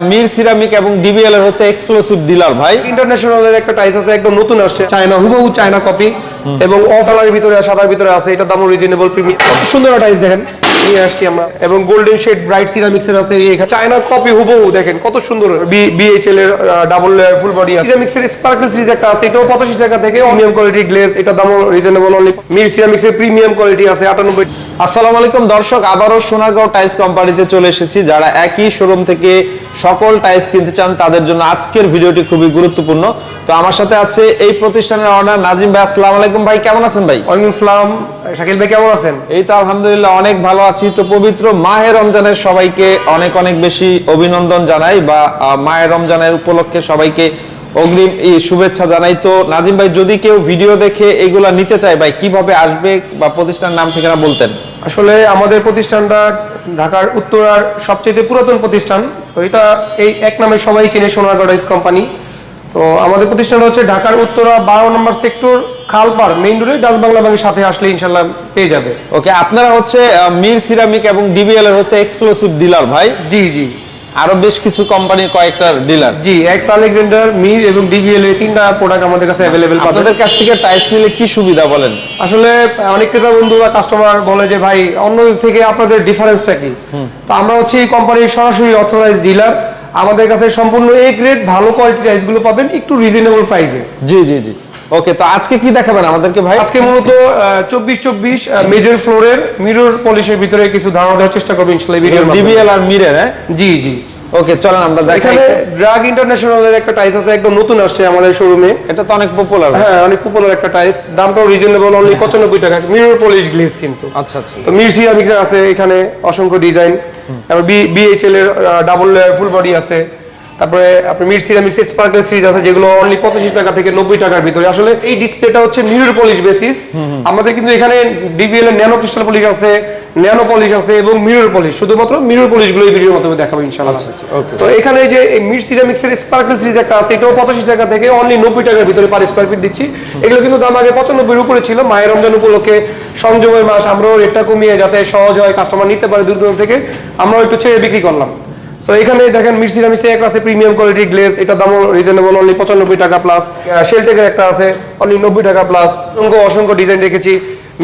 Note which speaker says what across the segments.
Speaker 1: Mir ceramic এবং DBL এর হচ্ছে এক্সক্লুসিভ ডিলার ভাই।
Speaker 2: ইন্টারন্যাশনাল এর একটা টাইস আছে একদম নতুন আসছে। চায়না হুবহু চায়না কপি এবং অফ ভিতরে সাদার ভিতরে আছে এটা দাম রিজনেবল প্রিমিয়াম সুন্দর টাইস দেখেন। নিয়ে আসছি আমরা। এবং গোল্ডেন শেড ব্রাইট আছে এখানে। চায়না কপি হুবহু দেখেন কত সুন্দর। বিএইচএল এর ডাবল ফুল বডি আছে। স্পার্কল সিরিজ একটা আছে এটাও 85 টাকা থেকে। প্রিমিয়াম কোয়ালিটি গ্লেজ এটা দামও reasonable only Mir premium quality আছে 98
Speaker 1: আসসালামু আলাইকুম দর্শক আবারও সোনারগাঁও টাইলস কোম্পানিতে চলে এসেছি। যারা একই শোরুম থেকে সকল টাইলস কিনতে চান তাদের জন্য আজকের ভিডিওটি খুবই গুরুত্বপূর্ণ। তো আমার সাথে আছে এই প্রতিষ্ঠানের অনার নাজিম ভাই। আসসালামু আলাইকুম ভাই কেমন আছেন ভাই?
Speaker 2: ওয়ালাইকুম আসসালাম শাকিল ভাই কেমন আছেন?
Speaker 1: এই তো আলহামদুলিল্লাহ অনেক ভালো আছি। তো পবিত্র মাহে রমজানের সবাইকে অনেক অনেক বেশি অভিনন্দন জানাই বা মাহে রমজানের উপলক্ষে সবাইকে অগ্রিম শুভেচ্ছা জানাই। তো নাজিম ভাই যদি কেউ ভিডিও দেখে এগুলা নিতে চায় ভাই কীভাবে আসবে বা প্রতিষ্ঠানের নাম ঠিকানা বলতেন?
Speaker 2: আসলে আমাদের প্রতিষ্ঠানটা ঢাকার উত্তরার সবচেয়ে পুরাতন প্রতিষ্ঠান। তো এটা এই এক নামে সবাই চেনে টাইলস কোম্পানি তো আমাদের প্রতিষ্ঠান হচ্ছে ঢাকার উত্তরা বারো নম্বর সেক্টর খালপার মেইন রোডে ডাচ বাংলা ব্যাংকের সাথে আসলে ইনশাল্লাহ পেয়ে যাবে।
Speaker 1: ওকে আপনারা হচ্ছে মির সিরামিক এবং ডিবিএল এর হচ্ছে এক্সক্লুসিভ ডিলার ভাই?
Speaker 2: জি জি।
Speaker 1: আরও বেশ কিছু কোম্পানির কয়েকটা dealer
Speaker 2: G X Alexander Mir এবং ডিভিএল এর তিনটা প্রোডাক্ট আমাদের কাছে অ্যাভেলেবেল পাবেন।
Speaker 1: আপনাদের কাছ থেকে টাইলস নিলে কি সুবিধা বলেন?
Speaker 2: আসলে অনেক ক্রেতা বন্ধু বা কাস্টমার বলে যে ভাই অন্য থেকে আপনাদের ডিফারেন্সটা কি? তো আমরা হচ্ছে এই কোম্পানির সরাসরি অথরাইজ ডিলার আমাদের কাছে সম্পূর্ণ এ গ্রেড ভালো কোয়ালিটির রাইসগুলো গুলো পাবেন একটু রিজনেবল প্রাইসে
Speaker 1: জি জি জি। ওকে তো আজকে কি দেখাবেন আমাদেরকে ভাই?
Speaker 2: আজকে মূলত চব্বিশ চব্বিশ মেজর ফ্লোরের মিরর পলিশের ভিতরে কিছু ধারণা দেওয়ার চেষ্টা করব ইনশাল্লাহ
Speaker 1: ডিবিএল আর মিরের হ্যাঁ?
Speaker 2: জি জি।
Speaker 1: ওকে চলেন আমরা দেখাই
Speaker 2: ড্রাগ ইন্টারন্যাশনালের একটা টাইস আছে একদম নতুন আসছে আমাদের শোরুমে
Speaker 1: এটা তো অনেক পপুলার
Speaker 2: হ্যাঁ অনেক পপুলার একটা টাইস দামটাও রিজনেবল অনলি পঁচানব্বই টাকা। মিরর পলিশ গ্লেজ কিন্তু।
Speaker 1: আচ্ছা আচ্ছা।
Speaker 2: তো মিরসিয়া মিক্সার আছে এখানে অসংখ্য ডিজাইন তারপর বিএইচএল এর ডাবল ফুল বডি আছে। তারপরে আপনি মিড সিরামিক্স স্পার্কেল সিরিজ আছে যেগুলো অনলি পঁচাশি টাকা থেকে নব্বই টাকার ভিতরে। আসলে এই ডিসপ্লেটা হচ্ছে মিরর পলিশ বেসিস আমাদের কিন্তু এখানে ডিবিএল এর ন্যানো ক্রিস্টাল পলিশ আছে। ন্যানো পলিশ আছে এবং মিরর পলিশ। শুধুমাত্র মিরর পলিশগুলো এই ভিডিওর মাধ্যমে দেখাবো ইনশাআল্লাহ।
Speaker 1: আচ্ছা, আচ্ছা, okay.
Speaker 2: তো এখানে যে মিড সিরামিক্স এর স্পার্কেল সিরিজ একটা আছে এটাও পঁচাশি টাকা থেকে অনলি নব্বই টাকার ভিতরে পার স্কোয়ার ফিট দিচ্ছি। এগুলো কিন্তু দাম আগে পঁচানব্বই উপরে ছিল। মায়ের রমজান উপলক্ষে সংযমের মাস আমরাও রেটটা কমিয়ে যাতে সহজ হয় কাস্টমার নিতে পারে দূর দূর থেকে আমরাও একটু ছেড়ে বিক্রি করলাম। সো এখানে দেখেন মিড সিরামিক্সে একটা আছে প্রিমিয়াম কোয়ালিটি গ্লেজ এটা দামও রিজনেবল অনলি পঁচানব্বই টাকা প্লাস শেলটেকের একটা আছে অনলি নব্বই টাকা প্লাস অসংখ্য অসংখ্য ডিজাইন রেখেছি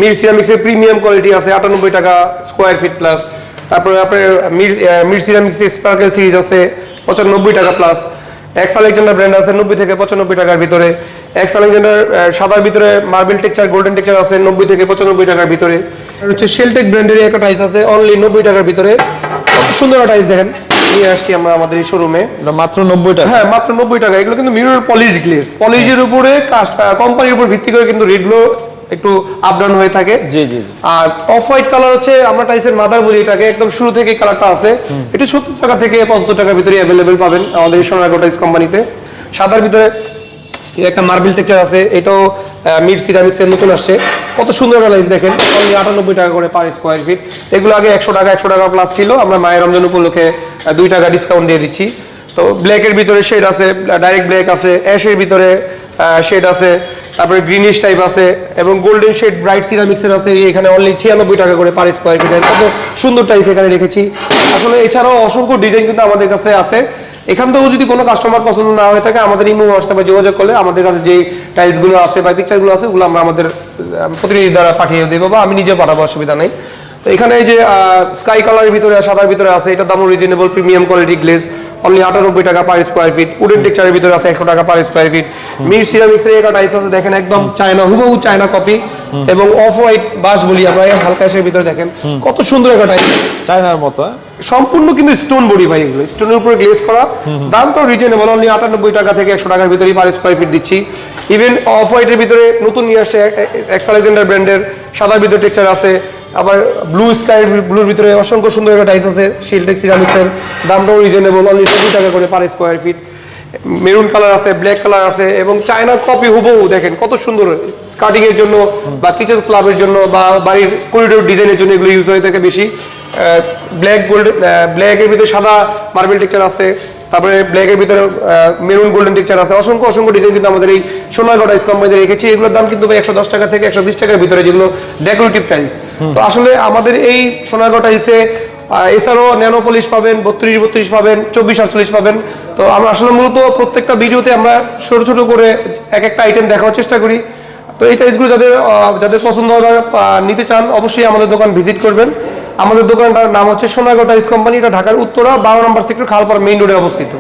Speaker 2: মিড সিরামিক্সের প্রিমিয়াম কোয়ালিটি আছে আটানব্বই টাকা স্কোয়ার ফিট প্লাস তারপরে আপনার সিরামিক্সের স্পার্কেল সিরিজ আছে পঁচানব্বই টাকা প্লাস এক্স আলেকজান্ডার ব্র্যান্ড আছে নব্বই থেকে পঁচানব্বই টাকার ভিতরে। এক্স আলেকজান্ডার সাদার ভিতরে মার্বেল টেক্সচার গোল্ডেন টেকচার আছে নব্বই থেকে পঁচানব্বই টাকার ভিতরে। আর হচ্ছে শেলটেক ব্র্যান্ডের একটা টাইস আছে অনলি নব্বই টাকার ভিতরে। কত সুন্দর টাইস দেখেন। নিয়ে আসছি আমরা আমাদের এই শোরুমে
Speaker 1: মাত্র নব্বই টাকা।
Speaker 2: হ্যাঁ মাত্র নব্বই টাকা। এগুলো কিন্তু মিরর পলিশ গ্লেজ পলিশের উপরে কাস্ট কোম্পানির উপর ভিত্তি করে কিন্তু রেটগুলো একটু আপ ডাউন হয়ে থাকে।
Speaker 1: জি জি
Speaker 2: আর অফ হোয়াইট কালার হচ্ছে আমরা টাইসের মাদার বলি এটাকে একদম শুরু থেকে কালারটা আছে। এটা সত্তর টাকা থেকে পঁচাত্তর টাকার ভিতরে অ্যাভেলেবেল পাবেন আমাদের এই সোনারগাঁও টাইস কোম্পানিতে সাদার ভিতরে একটা মার্বেল টেক্সচার আছে এটাও মিড সিরামিক্স এর নতুন আসছে। কত সুন্দর লাইস দেখেন অনলি আটানব্বই টাকা করে পার স্কোয়ার ফিট এগুলো আগে একশো টাকা একশো টাকা প্লাস ছিল আমরা মায়ের রমজান উপলক্ষে দুই টাকা ডিসকাউন্ট দিয়ে দিচ্ছি। তো ব্ল্যাকের ভিতরে শেড আছে ডাইরেক্ট ব্ল্যাক আছে অ্যাশের ভিতরে শেড আছে। তারপরে গ্রিনিশ টাইপ আছে এবং গোল্ডেন শেড ব্রাইট সিরামিক্সের আছে, এখানে অনলি ছিয়ানব্বই টাকা করে পার স্কোয়ার ফিটের কত সুন্দর টাইস এখানে রেখেছি। আসলে এছাড়াও অসংখ্য ডিজাইন কিন্তু আমাদের কাছে আছে। এখান থেকেও যদি কোনো কাস্টমার পছন্দ না হয়ে থাকে, আমাদের ইমো হোয়াটসঅ্যাপে যোগাযোগ করলে আমাদের কাছে যে টাইলসগুলো আছে বা পিকচারগুলো আছে, ওগুলো আমরা আমাদের প্রতিনিধি দ্বারা পাঠিয়ে দেবো বা আমি নিজে পাঠাবো, অসুবিধা নেই। তো এখানে যে স্কাই কালারের ভিতরে, সাদার ভিতরে আছে এটা দামও reasonable premium quality glaze only আটানব্বই টাকা পার স্কোয়ার ফিট উডেন টেক্সচারের ভিতরে আছে একশো টাকা per square feet Mir ceramics এর একটা টাইলস আছে দেখেন একদম চায়না হুবহু চায়না কপি এবং অফ হোয়াইট বাস বলি আমরা হালকা এসের ভিতরে দেখেন। কত সুন্দর একটা টাইলস
Speaker 1: চায়নার মতো হ্যাঁ?
Speaker 2: সম্পূর্ণ কিন্তু স্টোন বডি ভাই এগুলো। স্টোনের উপরে গ্লেজ করা। দামটাও রিজনেবল অনলি আটানব্বই টাকা থেকে একশো টাকার ভিতরে পার স্কোয়ার ফিট দিচ্ছি। ইভেন অফ হোয়াইটের ভিতরে নতুন নিয়ে আসছে এক্স আলেকজান্ডার ব্র্যান্ডের সাদা ভিতরে টেক্সচার আছে। আবার ব্লু স্কাই ব্লুর ভিতরে অসংখ্য সুন্দর একটা টাইস আছে শিলটেক সিরামিক্সের দামটাও রিজনেবল অনলি নব্বই টাকা করে per square feet maroon colour আছে ব্ল্যাক কালার আছে, এবং চায়নার কপি হুবহু দেখেন, কত সুন্দর স্কার্টিং এর জন্য বা কিচেন স্ল্যাবের জন্য বা বাড়ির করিডোর ডিজাইনের জন্য এগুলো ইউজ হয়ে থাকে বেশি। ব্ল্যাক গোল্ড ব্ল্যাক এর ভিতরে সাদা মার্বেল টেক্সচার আছে তারপরে ব্ল্যাক এর ভিতরে মেরুন গোল্ডেন টেক্সচার আছে। অসংখ্য অসংখ্য ডিজাইন কিন্তু আমাদের এই সোনারগাঁও টাইলস কোম্পানিতে রেখেছি। এগুলোর দাম কিন্তু একশো দশ টাকা থেকে একশো বিশ টাকার ভিতরে যেগুলো ডেকোরেটিভ টাইলস তো আসলে আমাদের এই সোনারগাঁও টাইলসে এছাড়াও ন্যানো পলিশ পাবেন বত্রিশ বত্রিশ পাবেন চব্বিশ আটচল্লিশ পাবেন। তো আমরা আসলে মূলত প্রত্যেকটা ভিডিওতে আমরা ছোট ছোট করে এক একটা আইটেম দেখার চেষ্টা করি। তো এই টাইসগুলো যাদের যাদের পছন্দ হবে নিতে চান অবশ্যই আমাদের দোকান ভিজিট করবেন। আমাদের দোকানটার নাম হচ্ছে সোনাগড় টাইলস কোম্পানি এটা ঢাকার উত্তরা বারো নম্বর সেক্টর খালপাড় মেইন রোডে অবস্থিত।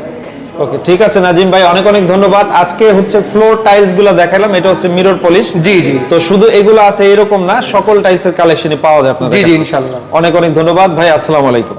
Speaker 1: ওকে ঠিক আছে নাজিম ভাই অনেক অনেক ধন্যবাদ। আজকে হচ্ছে ফ্লোর টাইলসগুলো দেখালাম এটা হচ্ছে মিরর পলিশ
Speaker 2: জি জি।
Speaker 1: তো শুধু এগুলো আছে এরকম না সকল টাইলসের কালেকশনে পাওয়া যায় আপনাদের
Speaker 2: জি জি ইনশাআল্লাহ।
Speaker 1: অনেক অনেক ধন্যবাদ ভাই আসসালামু আলাইকুম।